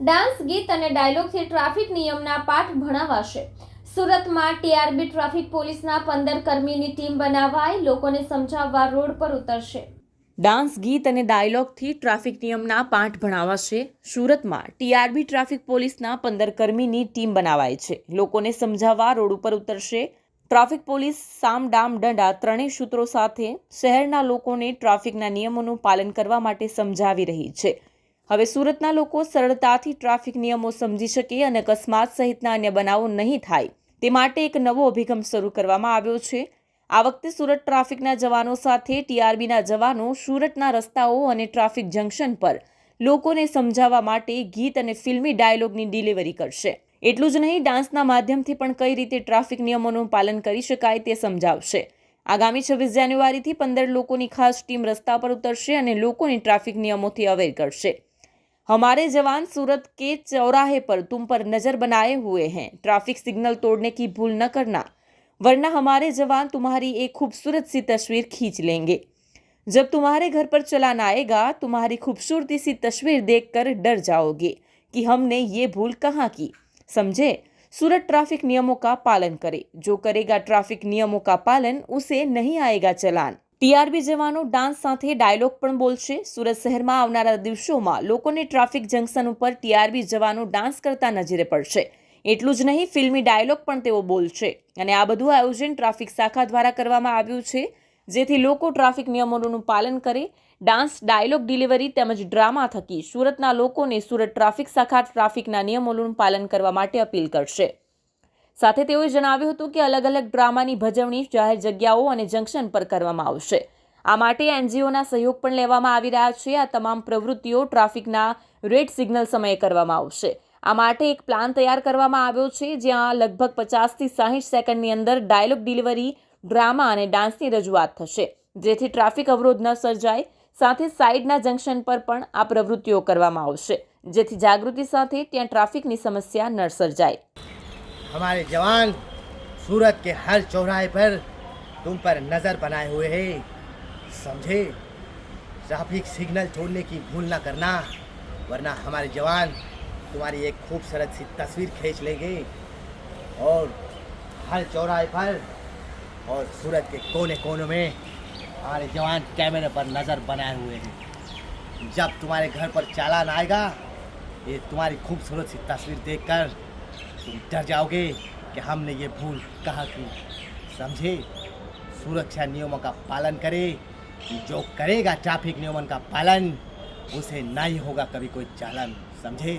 Dance, ગીત અને ડાયલોગથી traffic નિયમના પાઠ ભણાવાશે. સુરતમાં ટીઆરબી ટ્રાફિક પોલીસના પંદર કર્મીની ટીમ બનાવાઈ, લોકોને સમજાવવા રોડ પર ઉતરશે. ડાન્સ, ગીત અને ડાયલોગથી ટ્રાફિક નિયમના પાઠ ભણાવાશે. સુરતમાં ટીઆરબી ટ્રાફિક પોલીસના પંદર કર્મીની ટીમ બનાવાય છે. લોકોને સમજાવવા રોડ ઉપર ઉતરશે. ટ્રાફિક પોલીસ, સામ, ડામ દંડા ત્રણેય સૂત્રો સાથે શહેરના લોકોને ટ્રાફિકના નિયમોનું પાલન કરવા માટે સમજાવી રહી છે. હવે સુરતના લોકો સરળતાથી ટ્રાફિક નિયમો સમજી શકે અને અકસ્માત સહિતના અન્ય બનાવો નહીં થાય. તે માટે એક નવો અભિગમ શરૂ કરવામાં આવ્યો છે. આ વખતે સુરત ટ્રાફિકના જવાનો સાથે ટીઆરબીના જવાનો સુરતના રસ્તાઓ અને ટ્રાફિક જંકશન પર લોકોને સમજાવવા માટે ગીત અને ફિલ્મી ડાયલોગની ડિલિવરી કરશે. એટલું જ નહીં, ડાન્સના માધ્યમથી પણ કઈ રીતે ટ્રાફિક નિયમોનું પાલન કરી શકાય તે સમજાવશે. આગામી છવ્વીસ જાન્યુઆરીથી પંદર લોકોની ખાસ ટીમ રસ્તા પર ઉતરશે અને લોકોને ટ્રાફિક નિયમોથી અવેર કરશે. हमारे जवान सूरत के चौराहे पर तुम पर नज़र बनाए हुए हैं। ट्रैफ़िक सिग्नल तोड़ने की भूल न करना, वरना हमारे जवान तुम्हारी एक खूबसूरत सी तस्वीर खींच लेंगे। जब तुम्हारे घर पर चलान आएगा, तुम्हारी खूबसूरती सी तस्वीर देखकर डर जाओगे कि हमने ये भूल कहाँ की। समझे? सूरत ट्रैफ़िक नियमों का पालन करे। जो करेगा ट्रैफ़िक नियमों का पालन, उसे नहीं आएगा चलान। ટીઆરબી જવાનો ડાન્સ સાથે ડાયલોગ પણ બોલશે. સુરત શહેરમાં આવનારા દિવસોમાં લોકોને ટ્રાફિક જંકશન ઉપર ટીઆરબી જવાનો ડાન્સ કરતા નજરે પડશે. એટલું જ નહીં, ફિલ્મી ડાયલોગ પણ તેઓ બોલશે. અને આ બધું આયોજન ટ્રાફિક શાખા દ્વારા કરવામાં આવ્યું છે, જેથી લોકો ટ્રાફિક નિયમોનું પાલન કરે. ડાન્સ, ડાયલોગ ડિલિવરી તેમજ ડ્રામા થકી સુરતના લોકોને સુરત ટ્રાફિક શાખા ટ્રાફિકના નિયમોનું પાલન કરવા માટે અપીલ કરશે. સાથે તેઓએ જણાવ્યું હતું કે અલગ અલગ ડ્રામાની ભજવણી જાહેર જગ્યાઓ અને જંકશન પર કરવામાં આવશે. આ માટે એનજીઓના સહયોગ પણ લેવામાં આવી રહ્યા છે. આ તમામ પ્રવૃત્તિઓ ટ્રાફિકના રેડ સિગ્નલ સમયે કરવામાં આવશે. આ માટે એક પ્લાન તૈયાર કરવામાં આવ્યો છે, જ્યાં લગભગ પચાસથી સાહીઠ સેકન્ડની અંદર ડાયલોગ ડિલિવરી, ડ્રામા અને ડાન્સની રજૂઆત થશે. જેથી ટ્રાફિક અવરોધ ન સર્જાય. સાથે સાઈડના જંકશન પર પણ આ પ્રવૃત્તિઓ કરવામાં આવશે. જેથી જાગૃતિ સાથે ત્યાં ટ્રાફિકની સમસ્યા ન સર્જાય. हमारे जवान सूरत के हर चौराहे पर तुम पर नज़र बनाए हुए हैं। समझे? ट्रैफ़िक सिग्नल छोड़ने की भूल ना करना, वरना हमारे जवान तुम्हारी एक खूबसूरत सी तस्वीर खींच लेंगे। और हर चौराहे पर और सूरत के कोने कोने में हमारे जवान कैमरे पर नज़र बनाए हुए हैं। जब तुम्हारे घर पर चालान आएगा, ये तुम्हारी खूबसूरत सी तस्वीर देखकर तुम डर जाओगे कि हमने ये भूल कहा की समझे? सुरक्षा नियमों का पालन करे, जो करेगा ट्रैफ़िक नियमन का पालन, उसे नहीं होगा कभी कोई चालन, समझे?